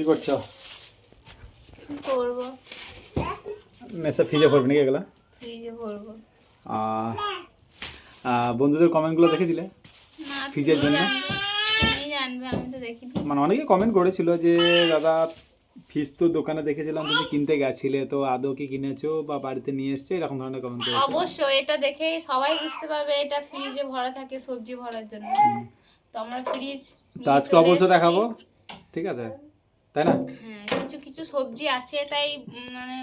কি করছ? করব। নেশা ফ্রিজে ভরবে নাকি এগুলা? ভরবো। বন্ধুদের কমেন্টগুলো দেখেছিলে? না ফ্রিজের জন্য? মানে অনেকে কমেন্ট করেছিল যে দাদা ফিস তো দোকানে দেখেছিলাম তুমি কিনতে গেছিলে তো আদৌ কি কিনেছো বা বাড়িতে নিয়ে এসছো? এরকম ধরনের কমেন্ট করেছিল। অবশ্যই এটা দেখেই সবাই বুঝতে পারবে এটা ফ্রিজে ভরা থাকে সবজি ভরার জন্য। তো আমরা ফ্রিজ তো আজকে অবশ্য দেখাবো। ঠিক আছে? তাই না? হ্যাঁ কিছু কিছু সবজি আছে তাই মানে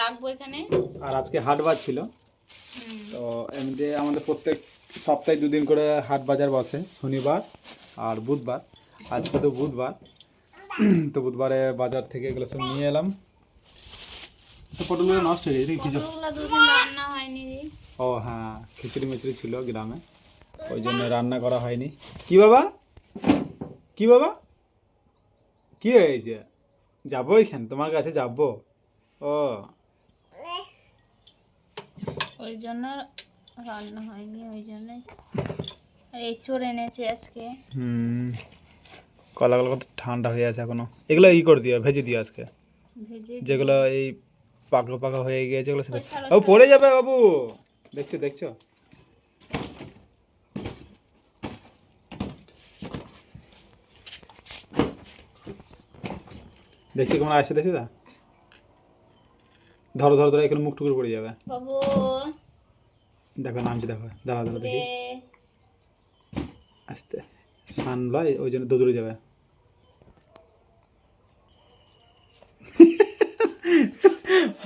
রাখব এখানে। আর আজকে হাট বার ছিল। তো এমনিতে আমাদের প্রত্যেক সপ্তাহে দুদিন করে হাট বাজার বসে শনিবার আর বুধবার। আজকে তো বুধবার। তো বুধবারে বাজার থেকে এগুলো সব নিয়ে এলাম। তো পটলগুলো নষ্ট হয়ে গেছে কিছু। ও হ্যাঁ খিচুড়ি মিচুড়ি ছিল গ্রামে। ওই জন্য রান্না করা হয়নি। কি বাবা? কি বাবা? কি হয়েছে? যাব এখান তোমার কাছে যাব? ও। ওই জন্য রান্না হয়নি ওই জন্য এঁচড় এনেছে আজকে। হুম। কলাগুলো কত ঠান্ডা হয়ে আছে এখনও। এগুলো ই করে দিও ভেজে দিও আজকে। ভেজে যেগুলো এই পাকা পাকা হয়ে গিয়েছে এগুলো ও পড়ে যাবে বাবু। দেখছ দেখছ? দেখছি কেমন আসছে দেখছি দা ধরো ধরো ধরো এখানে মুখ টুকুর পড়ে যাবে। বাবু। দেখো নামছি দেখো দাঁড়া দাঁড়া দেখি। আস্তে সান লয় ওই জন্য দৌড়ে যাবে।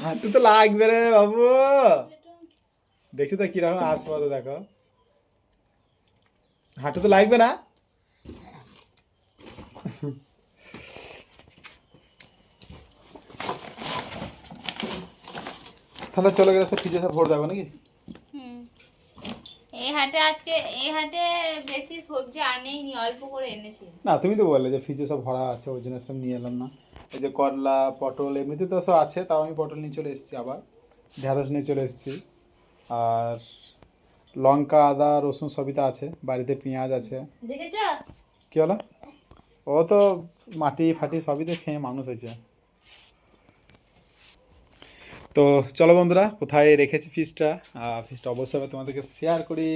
হাঁটু তো লাগবে রে বাবু। দেখছি তো কীরকম আসপাতো দেখো। হাঁটু তো লাগবে না? তাহলে চলে গেলে ফ্রিজে সব ভোর দেবো নাকি? এই হাটে আজকে এই হাটে বেশি সবজি আনেইনি অল্প করে এনেছি। না তুমি তো বললে যে ফ্রিজে সব ভরা আছে ওই জন্য সব নিয়ে এলাম না। এই যে করলা পটল এমনিতে তো সব আছে তাও আমি পটল নিয়ে চলে এসেছি আবার। ঢেঁড়স নিয়ে চলে এসেছি। আর লঙ্কা আদা রসুন সবই তো আছে বাড়িতে পেঁয়াজ আছে। দেখেছ? কি হলো ও তো মাটি ফাটি সবই তো খেয়ে মানুষ হয়েছে। তো চলো বন্ধুরা, কোথায় রেখেছি ফিসটা ফিসটা অবশ্যই আমি তোমাদেরকে শেয়ার করি।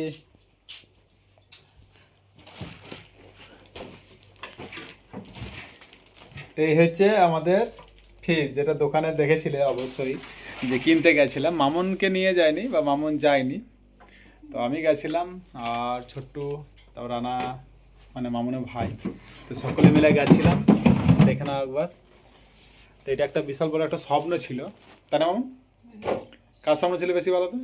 এই হচ্ছে আমাদের ফিস যেটা দোকানে দেখেছিলে অবশ্যই, যে কিনতে গেছিলাম। মামুনকে নিয়ে যায়নি বা মামুন যায়নি। তো আমি গেছিলাম আর ছোট্টু, তারপর রানা মানে মামুনের ভাই, তো সকলে মিলে গেছিলাম। দেখে নাও একবার। তো এটা একটা বিশাল বড় একটা স্বপ্ন ছিল। তাই না মামু কার স্বপ্ন ছিল বেশি বলো তো?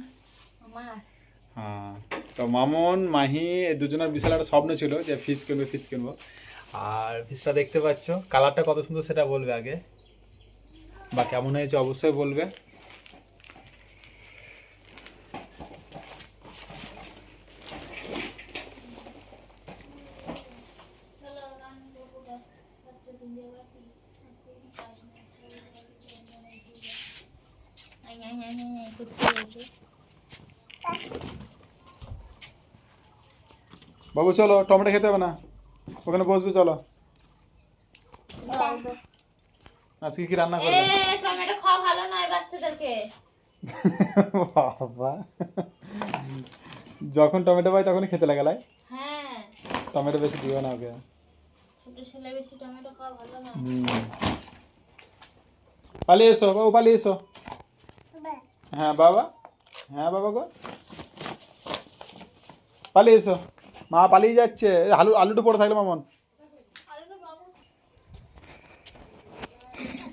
হ্যাঁ তো মামুন মাহি এই দুজনের বিশাল একটা স্বপ্ন ছিল যে ফিস কিনবো ফিস কিনবো। আর ফিসটা দেখতে পাচ্ছ কালারটা কত সুন্দর সেটা বলবে আগে। বা কেমন হয়েছে অবশ্যই বলবে চলো রান্না করব গা। বাচ্চা দিন দিয়ে আবার কি? আই, আই, আই, আই, আই, করতে হয়েছে। বাবু চলো টমেটো খেতে হবে না। ওখানে বসবে চলো। আজকে কি রান্না এ, করবে টমেটো খাওয়া ভালো নয় বাচ্চাদেরকে। বাবা। যখন টমেটো পাই তখনই খেতে লাগালাই হ্যাঁ। টমেটো বেশি দিও না ওকে। ছোট ছেলে বেশি টমেটো খাওয়া ভালো না। পালিয়ে এসো বাবু পালিয়ে এসো। হ্যাঁ বাবা। হ্যাঁ বাবা গো। পালিয়ে এসো। মা পালিয়ে যাচ্ছে। আলু আলুটা পড়ে থাকলে মামন।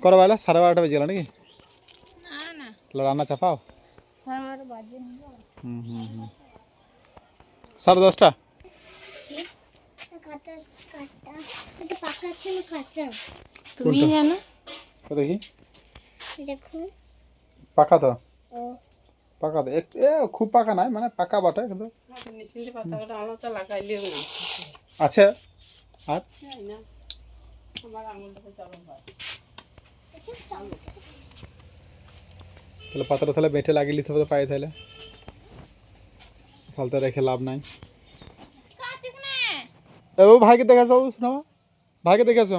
করো বেলা সাড়ে বারোটা বেজে গেল নাকি? রান্না চাপাও। হুম হুম হুম। সাড়ে দশটা? তুমি জানো? তো দেখি? দেখুন পাকা তো? পাকা তো এ খুব পাকা নাই মানে পাকা বটে কিন্তু আছে। আর? তাহলে পাতাটা তাহলে বেটে লাগিয়ে নিতে হবে পায়ে তাহলে। ফালতু রেখে লাভ নাই। ও ভাইকে দেখাছো শোনো ভাইকে দেখাছো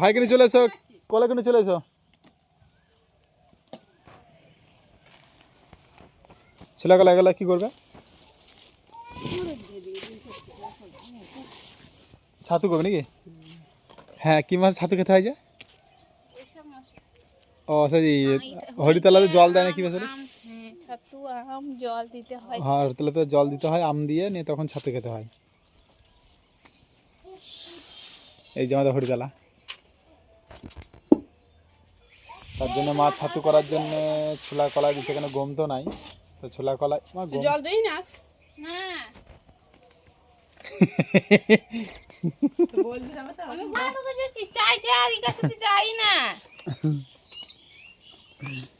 ভাইকে নিয়ে চলে এসো। কলে নিয়ে চলে এসো। ছেলে গেলে গেলে কি করবে? ছাতু করবে নাকি? হ্যাঁ কি মাছ ছাতু খেতে হয় যে? ও সেই হরিতলাতে জল দেয় না কি আম হ্যাঁ ছাতু আম জল দিতে হয়। হ্যাঁ হরিতলাতে জল দিতে হয় আম দিয়ে নিয়ে তখন ছাতু খেতে হয়। এই যে আমাদের হরিতলা। তার জন্য মা ছাতু করার জন্য ছোলা কলা দিচ্ছে এখানে গম তো নাই। তো ছোলা কলা মা তুই গম। জল দিই না? না। বলবি না আমি ভালো করে চাইছে আর এই কাছে যাই না।